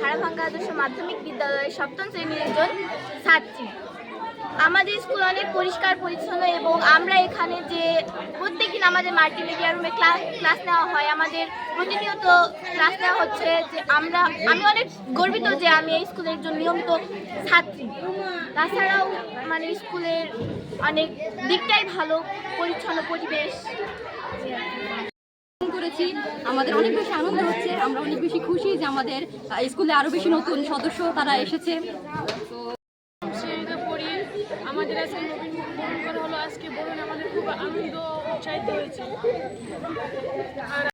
হাড়াভাঙ্গা আদর্শ মাধ্যমিক বিদ্যালয়ের সপ্তম শ্রেণির একজন ছাত্রী। আমাদের স্কুল অনেক পরিষ্কার, পরিচ্ছন্ন এবং আমরা এখানে যে প্রত্যেকদিন আমাদের মাল্টিমিডিয়া রুমে ক্লাস ক্লাস নেওয়া হয়, আমাদের প্রতিনিয়ত ক্লাস নেওয়া হচ্ছে যে আমরা, আমি অনেক গর্বিত যে আমি এই স্কুলের একজন নিয়মিত ছাত্রী। তাছাড়াও মানে স্কুলের অনেক দিকটাই ভালো, পরিচ্ছন্ন পরিবেশ। করেছি আমাদের অনেক বেশি আনন্দ হচ্ছে। আমরা অনেক বেশি খুশি যে আমাদের স্কুলে আরও বেশি নতুন সদস্য তারা এসেছে। তো আমাদের আজকে হলো, আজকে বরণ আমাদের খুব আনন্দ, উৎসাহিত হয়েছে।